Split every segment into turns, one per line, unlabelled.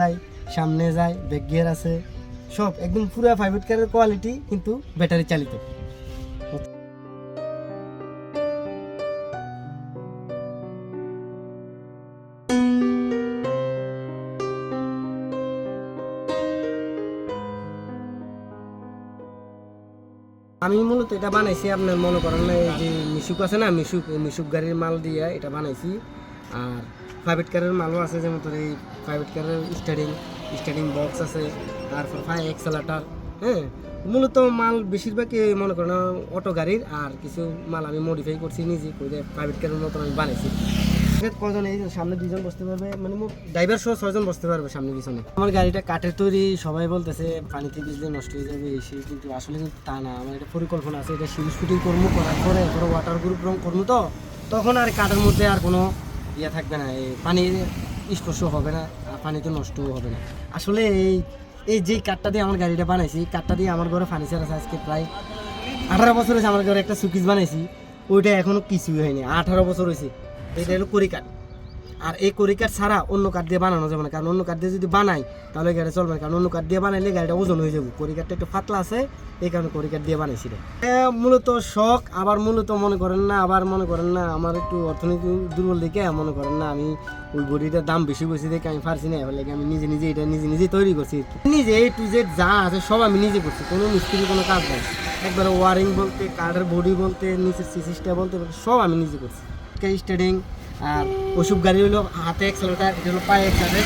যায়, সামনে যায় ব্যাক গিয়ার আছে, সব একদম পুরো প্রাইভেট কারের কোয়ালিটি কিন্তু ব্যাটারি চালিত। আমি মূলত এটা বানাইছি, আপনার মনে করেন এই যে মিশুক আছে না, মিশুক মিশুক গাড়ির মাল দিয়ে এটা বানাইছি। আর প্রাইভেট কারের মালও আছে, যেমন তোর এই প্রাইভেট কারের স্টার্টিং স্টার্টিং বক্স আছে, তারপর ফাই এক্সেলাটার হ্যাঁ? মূলত মাল বেশিরভাগ এই মনে করেন অটো গাড়ির, আর কিছু মাল আমি মডিফাই করছি নিজে করে প্রাইভেট কারের মতন আমি এখানে কজন এই সামনে দুজন বসতে পারবে মানে ড্রাইভার সহ ছয়জন বসতে পারবে সামনে পিছনে। আমার গাড়িটা কাঠের তৈরি, সবাই বলতেছে পানিতে ভিজলে নষ্ট হয়ে যাবে, এসে কিন্তু আসলে কিন্তু তা না। আমার এটা পরিকল্পনা আছে, এটা সিরিজ শুটিং করব, করার পরে এরপরে ওয়াটার গ্রুপ রং করব তো, তখন আর কাঠের মধ্যে আর কোনো ইয়ে থাকবে না, এই পানির স্পর্শ হবে না, আর পানি তো নষ্টও হবে না। আসলে এই এই যে কাঠটা দিয়ে আমার গাড়িটা বানাইছি, এই কাঠটা দিয়ে আমার ঘরে ফার্নিচার আছে আজকে প্রায় আঠারো বছর হয়েছে, আমার ঘরে একটা সুকিজ বানাইছি, ওইটা এখনও কিছুই হয়নি, আঠারো বছর হয়েছে, এটা হলো করি কাঠ। আর এই করি কাঠ ছাড়া অন্য কাঠ দিয়ে বানানো যাবে না। কারণ অন্য কাঠ দিয়ে যদি বানাই, তাহলে গাড়ি চলবে না। কারণ অন্য কাঠ দিয়ে বানাইলে গাড়িটা ওজন হয়ে যাবে। করি কাঠটা একটু পাতলা আছে, এই কারণে করি কাঠ দিয়ে বানাইছি। মূলত শখ, আবার মূলত মনে করেন না, আবার মনে করেন না, আমার একটু অর্থনীতি দুর্বল দেখে মনে করেন না, আমি ওই গড়িটার দাম বেশি বেশি দেখে আমি পারছি না। এবার আমি নিজে নিজে এটা নিজে নিজে তৈরি করছি। নিজে এ টু জেড যা আছে সব আমি নিজে করছি, কোনো মিস্ত্রি কোনো কাজ নাই। একবারে ওয়ারিং বলতে, কাঠের বডি বলতে, নিচের সিসিসটা বলতে, সব আমি নিজে করছি। স্টার্টিং আর ওসব গাড়ি হলো হাতে এক্সেলেটার এটা হলো পায়ে এক্সেলেটার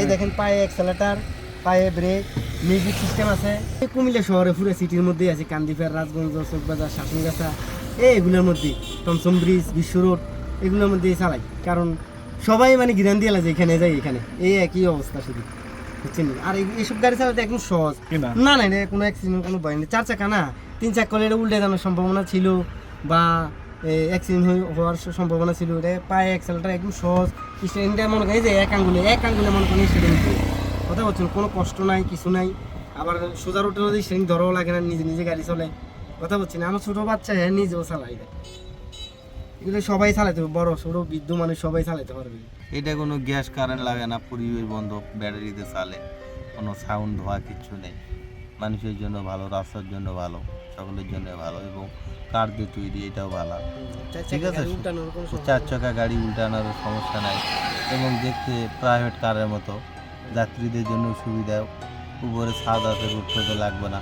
এই দেখেন। পায়ে এক্সেলেটার পায়ে ব্রেক মিউজিক সিস্টেম আছে। এই কুমিল্লা শহরে পুরো সিটির মধ্যেই আছে কান্দিফের রাজগঞ্জ চকবাজার শাসনগাছা। এইগুলোর মধ্যে টমসম ব্রিজ বিশ্ব রোড এগুলোর মধ্যে চালাই। কারণ সবাই মানে গিরান দিয়ে লাগে এখানে যাই এখানে। এই একই অবস্থা শুধু। বুঝছেন আর এইসব গাড়ি চালাতে একদম সহজ। না? না কোনো অ্যাক্সিডেন্ট কোনো ভয় নেই। চার চাকা না তিন চাকা করলে উল্টে যাওয়ার সম্ভাবনা ছিল। বা অ্যাক্সিডেন্ট হওয়ার সম্ভাবনা ছিল। এটা পায়ে অ্যাক্সেলটা একদম সহজ। স্টেডিংটা মনে করি যে এক আঙ্গুলে এক আঙ্গুলে মনে করি স্টেডিং কথা বলছেন, কোনো কষ্ট নাই, কিছু নাই। আবার সোজা রোডের মধ্যে স্টেডিং ধরাও লাগে না, নিজে নিজে গাড়ি চলে। কথা বলছি না আমার ছোটো বাচ্চা হ্যাঁ নিজেও চালাই এগুলো সবাই চালাতে পারবে বড়, ছোটো, বৃদ্ধ মানুষ সবাই চালাতে পারবে।
এটা কোনো গ্যাস কারেন্ট লাগে না, পরিবেশ বন্ধ, ব্যাটারিতে চালে। কোনো সাউন্ড ধোয়া কিচ্ছু নেই। মানুষের জন্য ভালো, রাস্তার জন্য ভালো। সকলের জন্য ভালো এবং কার দিয়ে তৈরি এটাও ভালো। ঠিক আছে। চার চাকা গাড়ি উল্টানোর সমস্যা নাই এবং দেখতে প্রাইভেট কারের মতো। যাত্রীদের জন্য সুবিধা উপরে ছাদ আছে উঠতে লাগবে না।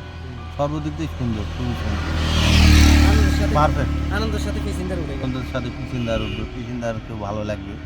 সর্বদিক দিয়ে সুন্দর খুবই সুন্দর।
আনন্দের
পারফেক্ট
আনন্দের সাথে পেসেঞ্জার উঠে গেল।
সুন্দর সাথে পিছিনদার উঠবে। পিছিনদারকেও ভালো লাগবে।